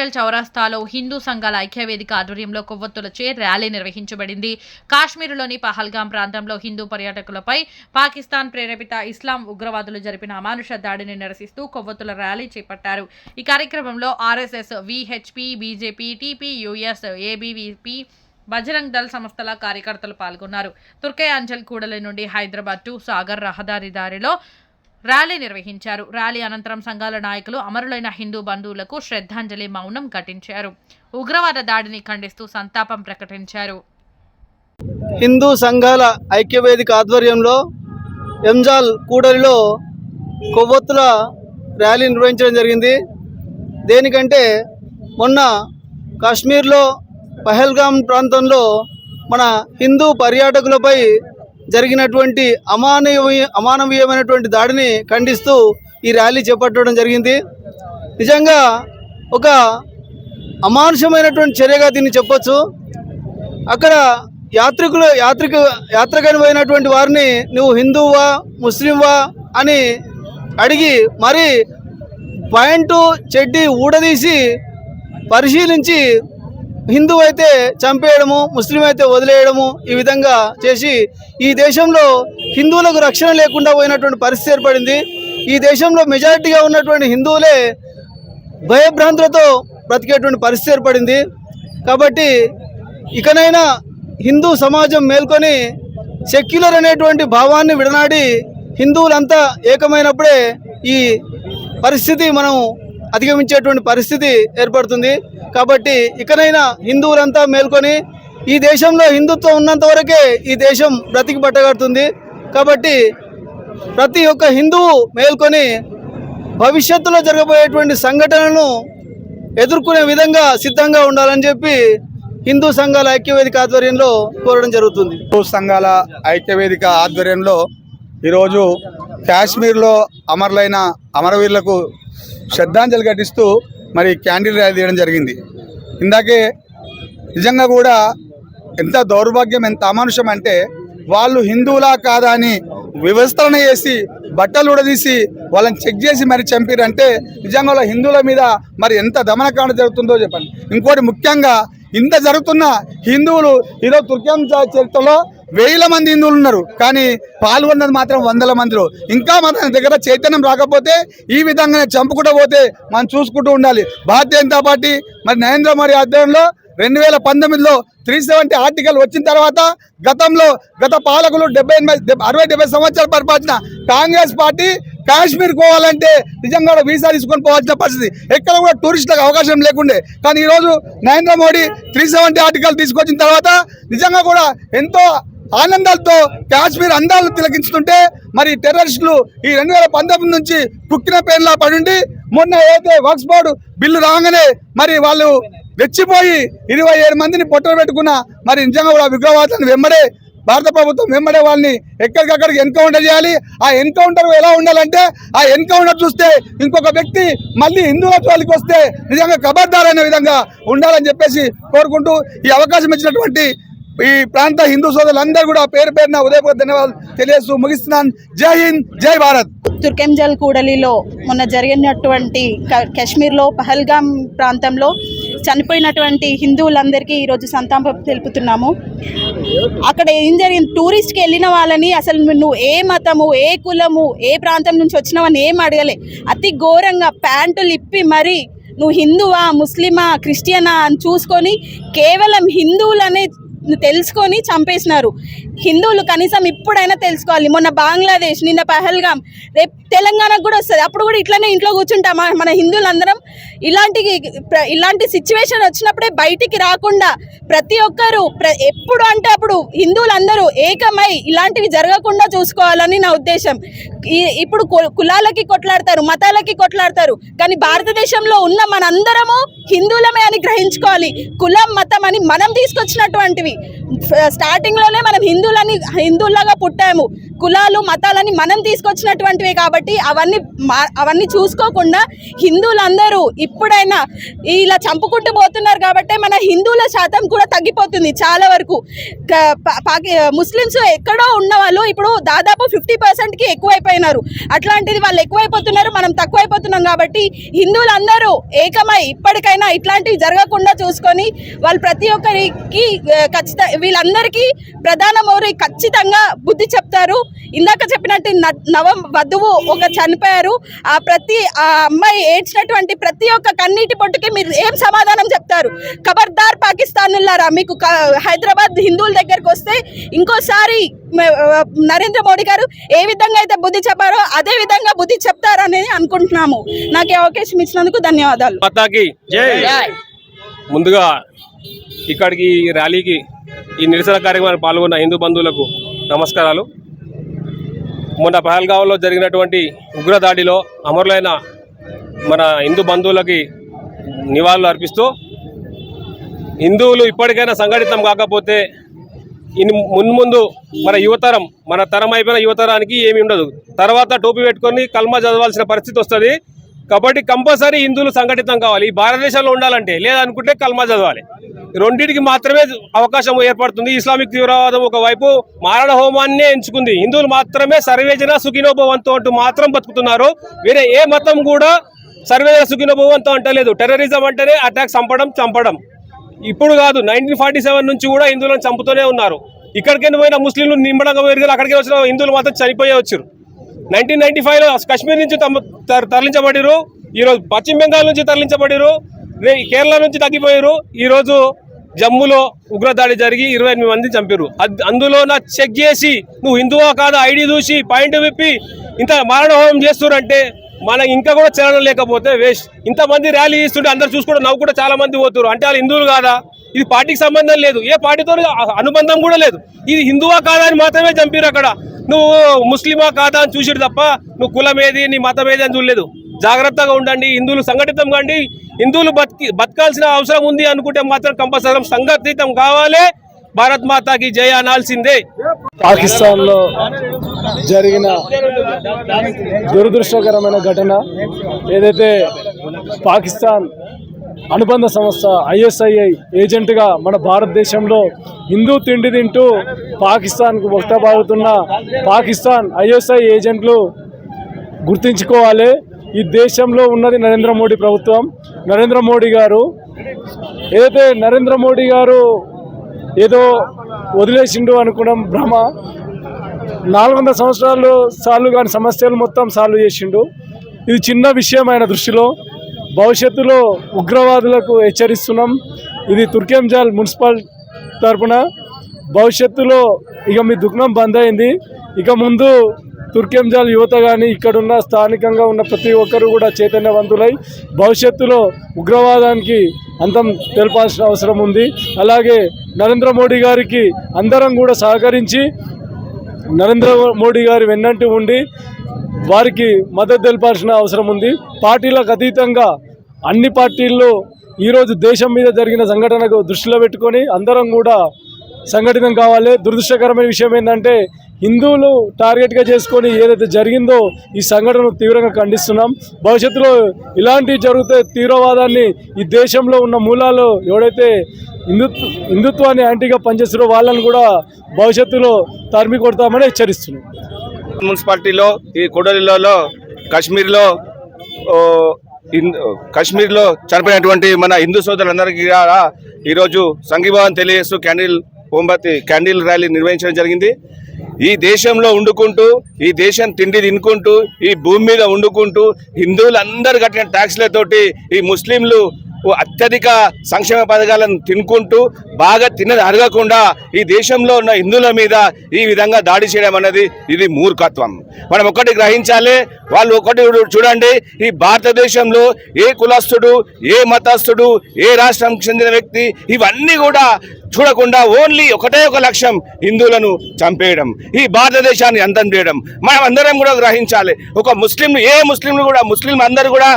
తుర్కెంజల్ చౌరస్తాలో హిందూ సంఘాల ఐక్యవేదిక ఆధ్వర్యంలో కొవ్వొత్తులచే ర్యాలీ నిర్వహించబడింది. కాశ్మీరులోని పహల్గాం ప్రాంతంలో హిందూ పర్యాటకులపై పాకిస్తాన్ ప్రేరేపిత ఇస్లాం ఉగ్రవాదులు జరిపిన అమానుష దాడిని నిరసిస్తూ కొవ్వొత్తుల ర్యాలీ చేపట్టారు. ఈ కార్యక్రమంలో RSS VHP BJP TPUS ABVP Bajrang Dal సంస్థల కార్యకర్తలు పాల్గొన్నారు. తుర్కే అంజల్ కూడలి నుండి హైదరాబాద్ టు సాగర్ రహదారి దారిలో ర్యాలీ నిర్వహించారు. ర్యాలీ అనంతరం సంఘాల నాయకులు అమరులైన హిందూ బంధువులకు శ్రద్ధాంజలి మౌనం ఘటించారు. ఉగ్రవాద దాడిని ఖండిస్తూ సంతాపం ప్రకటించారు. హిందూ సంఘాల ఐక్యవేదిక ఆధ్వర్యంలో ఎంజాల్ కూడలిలో కొవ్వొత్తుల ర్యాలీ నిర్వహించడం జరిగింది. దేనికంటే మొన్న కాశ్మీర్లో పహల్గాం ప్రాంతంలో మన హిందూ పర్యాటకులపై జరిగినటువంటి అమానవీయ అమానవీయమైనటువంటి దాడిని ఖండిస్తూ ఈ ర్యాలీ చేపట్టడం జరిగింది. నిజంగా ఒక అమానుషమైనటువంటి చర్యగా దీన్ని చెప్పొచ్చు. అక్కడ యాత్రికులు యాత్రిక యాత్రకని పోయినటువంటి వారిని నువ్వు హిందువా ముస్లింవా అని అడిగి మరి పాయింట్ చెడ్డి ఊడదీసి పరిశీలించి హిందూ అయితే చంపేయడము ముస్లిం అయితే వదిలేయడము ఈ విధంగా చేసి ఈ దేశంలో హిందువులకు రక్షణ లేకుండా పోయినటువంటి పరిస్థితి ఏర్పడింది. ఈ దేశంలో మెజారిటీగా ఉన్నటువంటి హిందువులే భయభ్రాంతులతో బ్రతికేటువంటి పరిస్థితి ఏర్పడింది. కాబట్టి ఇకనైనా హిందూ సమాజం మేల్కొని సెక్యులర్ అనేటువంటి భావాన్ని విడనాడి హిందువులంతా ఏకమైనప్పుడే ఈ పరిస్థితి మనం అధిగమించేటువంటి పరిస్థితి ఏర్పడుతుంది. కాబట్టి ఇకనైనా హిందువులంతా మేల్కొని ఈ దేశంలో హిందుత్వం ఉన్నంత వరకే ఈ దేశం బ్రతికి పట్టగడుతుంది కాబట్టి ప్రతి ఒక్క హిందువు మేల్కొని భవిష్యత్తులో జరగబోయేటువంటి సంఘటనలను ఎదుర్కొనే విధంగా సిద్ధంగా ఉండాలని చెప్పి హిందూ సంఘాల ఐక్యవేదిక ఆధ్వర్యంలో కోరడం జరుగుతుంది. హిందూ సంఘాల ఐక్యవేదిక ఆధ్వర్యంలో ఈరోజు కాశ్మీర్లో అమరులైన అమరవీరులకు శ్రద్ధాంజలి ఘటిస్తూ మరి క్యాండిల్ ర్యాలీ తీయడం జరిగింది. ఇందాకే నిజంగా కూడా ఎంత దౌర్భాగ్యం ఎంత అమానుషం అంటే వాళ్ళు హిందువులా కాదా అని వ్యవస్థలను చేసి బట్టలు ఉడదీసి వాళ్ళని చెక్ చేసి మరి చంపారంటే నిజంగా వాళ్ళ హిందువుల మీద మరి ఎంత దమనకాండ జరుగుతుందో చెప్పండి. ఇంకోటి ముఖ్యంగా ఇంత జరుగుతున్న హిందువులు ఈరోజు తుర్కం చరిత్రలో వేల మంది హిందువులు ఉన్నారు. కానీ పాల్గొన్నది మాత్రం వందల మందిలో. ఇంకా మన దగ్గర చైతన్యం రాకపోతే ఈ విధంగానే చంపుకుంటూ పోతే మనం చూసుకుంటూ ఉండాలి. భారతీయ జనతా పార్టీ మరి నరేంద్ర మోడీ ఆధ్వర్యంలో రెండు వేల పంతొమ్మిదిలో త్రీ సెవెంటీ ఆర్టికల్ వచ్చిన తర్వాత గతంలో గత పాలకులు డెబ్బై ఎనభై అరవై డెబ్బై సంవత్సరాలు పరిపాలించిన కాంగ్రెస్ పార్టీ కాశ్మీర్ పోవాలంటే నిజంగా కూడా వీసా తీసుకొని పోవాల్సిన పరిస్థితి. ఎక్కడ కూడా టూరిస్టులకు అవకాశం లేకుండే. కానీ ఈరోజు Narendra Modi three seventy article తీసుకొచ్చిన తర్వాత నిజంగా కూడా ఎంతో ఆనందాలతో కాశ్మీర్ అందాలను తిలకించుతుంటే మరి టెర్రరిస్టులు ఈ రెండు వేల పంతొమ్మిది నుంచి కుక్కిన పేర్లా పడుండి. మొన్న ఏదైతే వర్క్స్ బోర్డు బిల్లు రాగానే మరి వాళ్ళు రెచ్చిపోయి ఇరవై ఏడు మందిని పొట్టలు పెట్టుకున్న మరి నిజంగా కూడా ఉగ్రవాదులను వెంబడే భారత ప్రభుత్వం వెంబడే వాళ్ళని ఎక్కడికక్కడికి ఎన్కౌంటర్ చేయాలి. ఆ ఎన్కౌంటర్ ఎలా ఉండాలంటే ఆ ఎన్కౌంటర్ చూస్తే ఇంకొక వ్యక్తి మళ్ళీ హిందువుల జోలికి వస్తే నిజంగా కబర్దార్ అనే విధంగా ఉండాలని చెప్పేసి కోరుకుంటూ ఈ అవకాశం ఇచ్చినటువంటి ఈ ప్రాంత హిందూ సోదరులందరూ కూడా పేరు పేరున ఉదయపూర్ ధన్యవాదాలు తెలియజేస్తూ ముగిస్తున్నాను. జై హింద్ జై భారత్. తుర్కెంజల్ కూడలిలో మొన్న జరిగినటువంటి క- కాశ్మీర్లో పహల్గామ్ ప్రాంతంలో చనిపోయినటువంటి హిందువులందరికీ ఈరోజు సంతాపం తెలుపుతున్నాము. అక్కడ ఏం జరిగింది? టూరిస్ట్కి వెళ్ళిన వాళ్ళని అసలు నువ్వు ఏ మతము ఏ కులము ఏ ప్రాంతం నుంచి వచ్చినావని ఏం అడగలే. అతి ఘోరంగా ప్యాంటులు ఇప్పి మరి నువ్వు హిందువా ముస్లిమా క్రిస్టియనా అని చూసుకొని కేవలం హిందువులనే తెలుసుకొని చంపేసినారు. హిందువులు కనీసం ఇప్పుడైనా తెలుసుకోవాలి. మొన్న బంగ్లాదేశ్ నిన్న పహల్గాం రేపు తెలంగాణకు కూడా వస్తుంది. అప్పుడు కూడా ఇట్లనే ఇంట్లో కూర్చుంటామా? మన హిందువులందరం ఇలాంటి ఇలాంటి సిచ్యువేషన్ వచ్చినప్పుడే బయటికి రాకుండా ప్రతి ఒక్కరూ ప్ర- ఎప్పుడు అంటే అప్పుడు హిందువులందరూ ఏకమై ఇలాంటివి జరగకుండా చూసుకోవాలని నా ఉద్దేశం. ఈ- ఇప్పుడు కు- కులాలకి కొట్లాడతారు మతాలకి కొట్లాడతారు. కానీ భారతదేశంలో ఉన్న మనందరము హిందువులమే అని గ్రహించుకోవాలి. కులం మతం అని మనం తీసుకొచ్చినటువంటివి. స్టార్టింగ్లోనే మనం హిందువులని హిందువులాగా పుట్టాము. కులాలు మతాలని మనం తీసుకొచ్చినటువంటివే కాబట్టి అవన్నీ మా- అవన్నీ చూసుకోకుండా హిందువులందరూ ఇప్పుడైనా ఇలా చంపుకుంటూ పోతున్నారు కాబట్టి మన హిందువుల శాతం కూడా తగ్గిపోతుంది చాలా వరకు. ముస్లిమ్స్ ఎక్కడో ఉన్న వాళ్ళు ఇప్పుడు దాదాపు ఫిఫ్టీ పర్సెంట్కి ఎక్కువైపోయినారు. అట్లాంటిది వాళ్ళు ఎక్కువైపోతున్నారు మనం తక్కువైపోతున్నాం కాబట్టి హిందువులందరూ ఏకమై ఇప్పటికైనా ఇట్లాంటివి జరగకుండా చూసుకొని వాళ్ళు ప్రతి ఒక్కరికి ఖచ్చితంగా వీళ్ళందరికీ ప్రధాన మౌరి ఖచ్చితంగా బుద్ధి చెప్తారు. ఇందాక చెప్పినట్టు న- నవ వధువు ఒక చనిపోయారు. ఆ ప్రతి ఆ అమ్మాయి ఏడ్చినటువంటి ప్రతి ఒక్క కన్నీటి పొట్టుకి మీరు ఏం సమాధానం చెప్తారు? ఖబర్దార్ పాకిస్తాన్ ఉల్లారా మీకు హైదరాబాద్ హిందువుల దగ్గరకు వస్తే ఇంకోసారి నరేంద్ర మోడీ గారు ఏ విధంగా అయితే బుద్ధి చెప్పారో అదే విధంగా బుద్ధి చెప్తారనేది అనుకుంటున్నాము. నాకు అవకాశం ఇచ్చినందుకు ధన్యవాదాలు. ముందుగా ఇక్కడికి ఈ ర్యాలీకి ఈ నిరసన కార్యక్రమానికి పాల్గొన్న హిందూ బంధువులకు నమస్కారాలు. మొన్న పహల్గావ్లో జరిగినటువంటి ఉగ్రదాడిలో అమరులైన మన హిందూ బంధువులకి నివాళులు అర్పిస్తూ హిందువులు ఇప్పటికైనా సంఘటితం కాకపోతే ఇన్ మున్ముందు మన యువతరం మన తరం అయిపోయిన యువతరానికి ఏమి ఉండదు. తర్వాత టోపీ పెట్టుకొని కల్మా చదవాల్సిన పరిస్థితి వస్తుంది. కాబట్టి కంపల్సరీ హిందువులు సంఘటితం కావాలి. ఈ భారతదేశంలో ఉండాలంటే లేదనుకుంటే కల్మా చదవాలి. రెండింటికి మాత్రమే అవకాశం ఏర్పడుతుంది. ఇస్లామిక్ తీవ్రవాదం ఒకవైపు మారణ హోమాన్నే ఎంచుకుంది. హిందువులు మాత్రమే సర్వేజన సుఖినోభవంతో అంటూ మాత్రం బతుకుతున్నారు. వేరే ఏ మతం కూడా సర్వేజన సుఖినోభవంతో అంటలేదు. టెర్రరిజం అంటేనే అటాక్ చంపడం చంపడం. ఇప్పుడు కాదు నైన్టీన్ ఫార్టీ సెవెన్ నుంచి కూడా హిందువులను చంపుతూనే ఉన్నారు. ఇక్కడికి పోయిన ముస్లింలు నింబడంగా పోయారు అక్కడికి వచ్చిన హిందువులు మాత్రం చనిపోయే వచ్చారు. నైన్టీన్ నైన్టీ ఫైవ్లో కాశ్మీర్ నుంచి తర- తరలించబడిరు ఈరోజు పశ్చిమ బెంగాల్ నుంచి తరలించబడిరు కేరళ నుంచి తగ్గిపోయారు ఈరోజు జమ్మూలో ఉగ్రదాడి జరిగి ఇరవై ఎనిమిది మంది చంపారు అందులో నా చెక్ చేసి నువ్వు హిందువా కాదా? ఐడి చూసి పాయింట్ విప్పి ఇంత మారణ హోమం చేస్తున్నారంటే మనకి ఇంకా కూడా చలనం లేకపోతే వేస్ట్. ఇంతమంది ర్యాలీ ఇస్తుంటే అందరు చూసుకుంటే నవ్వు కూడా చాలా మంది పోతున్నారు అంటే వాళ్ళు హిందువులు కాదా? ఇది పార్టీకి సంబంధం లేదు. ఏ పార్టీతో అనుబంధం కూడా లేదు. ఇది హిందువా కాదా అని మాత్రమే చంపారు అక్కడ. నువ్వు ముస్లిమా కాదా అని చూసిడు తప్ప నువ్వు కులం ఏది నీ మతం ఏది అని చూడలేదు. జాగ్రత్తగా ఉండండి. హిందువులు సంఘటితం కండి. హిందువులు బతికి బతకాల్సిన అవసరం ఉంది అనుకుంటే మాత్రం కంపల్సరీ సంఘటితం కావాలి. భారత్ మాతాకి జయ అనాల్సిందే. పాకిస్తాన్లో జరిగిన దురదృష్టకరమైన ఘటన ఏదైతే పాకిస్తాన్ అనుబంధ సంస్థ ఐఎస్ఐఐ ఏజెంట్గా మన భారతదేశంలో హిందూ తిండి తింటూ పాకిస్తాన్కు బాగుతున్న పాకిస్తాన్ ఐఎస్ఐ ఏజెంట్లు గుర్తించుకోవాలి. ఈ దేశంలో ఉన్నది నరేంద్ర మోడీ ప్రభుత్వం. నరేంద్ర మోడీ గారు ఏదైతే నరేంద్ర మోడీ గారు ఏదో వదిలేసిండు అనుకోవడం భ్రమ. నాలుగు వందల సంవత్సరాలు సాల్వ్ కాని సమస్యలు మొత్తం సాల్వ్ చేసిండు. ఇది చిన్న విషయం ఆయన దృష్టిలో భవిష్యత్తులో ఉగ్రవాదులకు హెచ్చరిస్తున్నాం. ఇది తుర్కెంజాల్ మున్సిపల్ తరపున. భవిష్యత్తులో ఇక మీ దుఃఖం బంద్ అయింది. ఇక ముందు తుర్కెంజాల్ యువత కానీ ఇక్కడున్న స్థానికంగా ఉన్న ప్రతి ఒక్కరు కూడా చైతన్యవంతులై భవిష్యత్తులో ఉగ్రవాదానికి అంతం తెలపాల్సిన అవసరం ఉంది. అలాగే నరేంద్ర మోడీ గారికి అందరం కూడా సహకరించి నరేంద్ర మోడీ గారి వెన్నంటి ఉండి వారికి మద్దతు తెలపాల్సిన అవసరం ఉంది. పార్టీలకు అతీతంగా అన్ని పార్టీల్లో ఈరోజు దేశం మీద జరిగిన సంఘటనకు దృష్టిలో పెట్టుకొని అందరం కూడా సంఘటితం కావాలి. దురదృష్టకరమైన విషయం ఏంటంటే హిందువులు టార్గెట్గా చేసుకొని ఏదైతే జరిగిందో ఈ సంఘటనను తీవ్రంగా ఖండిస్తున్నాం. భవిష్యత్తులో ఇలాంటివి జరిగితే తీవ్రవాదాన్ని ఈ దేశంలో ఉన్న మూలాలు ఎవడైతే హిందుత్వ హిందుత్వాన్ని యాంటీగా పనిచేస్తారో వాళ్ళని కూడా భవిష్యత్తులో తరిమి కొడతామని హెచ్చరిస్తున్నాం. మున్సిపాలిటీలో ఈ కొడలిలో కాశ్మీర్లో ఓ, కాశ్మీర్లో చనిపోయినటువంటి మన హిందూ సోదరులందరికీ ఈరోజు సంఘీభావం తెలియజేస్తూ క్యాండిల్ హోంబతి క్యాండిల్ ర్యాలీ నిర్వహించడం జరిగింది. ఈ దేశంలో వండుకుంటూ ఈ దేశం తిండి తినుకుంటూ ఈ భూమి మీద వండుకుంటూ హిందువులందరూ కట్టిన ట్యాక్స్లతోటి ఈ ముస్లింలు అత్యధిక సంక్షేమ పథకాలను తినుకుంటూ బాగా తిన్నది అరగకుండా ఈ దేశంలో ఉన్న హిందువుల మీద ఈ విధంగా దాడి చేయడం అనేది ఇది మూర్ఖత్వం. మనం ఒకటి గ్రహించాలి వాళ్ళు ఒకటి చూడండి ఈ భారతదేశంలో ఏ కులస్తుడు ఏ మతస్థుడు ఏ రాష్ట్రం చెందిన వ్యక్తి ఇవన్నీ కూడా చూడకుండా ఓన్లీ ఒకటే ఒక లక్ష్యం హిందువులను చంపేయడం ఈ భారతదేశాన్ని అంతం చేయడం. మనం అందరం కూడా గ్రహించాలి. ఒక ముస్లింలు ఏ ముస్లింలు కూడా ముస్లిం అందరూ కూడా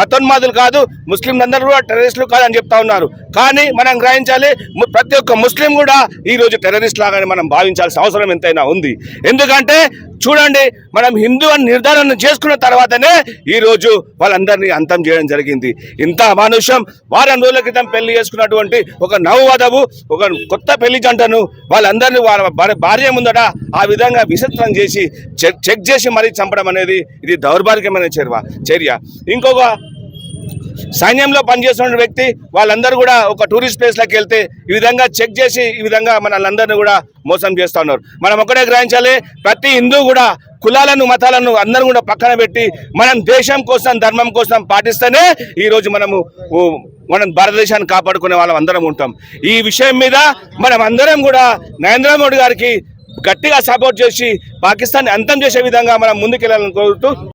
మతోన్మాదులు కాదు ముస్లింలు అందరూ కూడా టెర్రరిస్టులు కాదు అని చెప్తా ఉన్నారు. కానీ మనం గ్రహించాలి ప్రతి ఒక్క ముస్లిం కూడా ఈ రోజు టెర్రరిస్ట్ లాగానే మనం భావించాల్సిన అవసరం ఎంతైనా ఉంది. ఎందుకంటే చూడండి మనం హిందూ అని నిర్ధారణ చేసుకున్న తర్వాతనే ఈ రోజు వాళ్ళందరినీ అంతం చేయడం జరిగింది. ఇంత అమానుషం వారం రోజుల క్రితం పెళ్ళి చేసుకున్నటువంటి ఒక నవవధవు ఒక కొత్త పెళ్ళి జంటను వాళ్ళందరినీ వాళ్ళ భార్య- భార్య ముందట ఆ విధంగా విచిత్రం చేసి చెక్ చెక్ చేసి మరీ చంపడం అనేది ఇది దౌర్భాగ్యమైన చర్య చర్య. ఇంకొక సైన్యంలో పనిచేస్తున్న వ్యక్తి వాళ్ళందరూ కూడా ఒక టూరిస్ట్ ప్లేస్లోకి వెళ్తే ఈ విధంగా చెక్ చేసి ఈ విధంగా మనల్ని కూడా మోసం చేస్తూ ఉన్నారు. మనం ఒకటే గ్రహించాలి ప్రతి హిందూ కూడా కులాలను మతాలను అందరం కూడా పక్కన పెట్టి మనం దేశం కోసం ధర్మం కోసం పాటిస్తేనే ఈరోజు మనము మనం భారతదేశాన్ని కాపాడుకునే వాళ్ళం అందరం ఉంటాం. ఈ విషయం మీద మనం అందరం కూడా నరేంద్ర మోడీ గారికి గట్టిగా సపోర్ట్ చేసి పాకిస్తాన్ అంతం చేసే విధంగా మనం ముందుకెళ్ళాలని కోరుతూ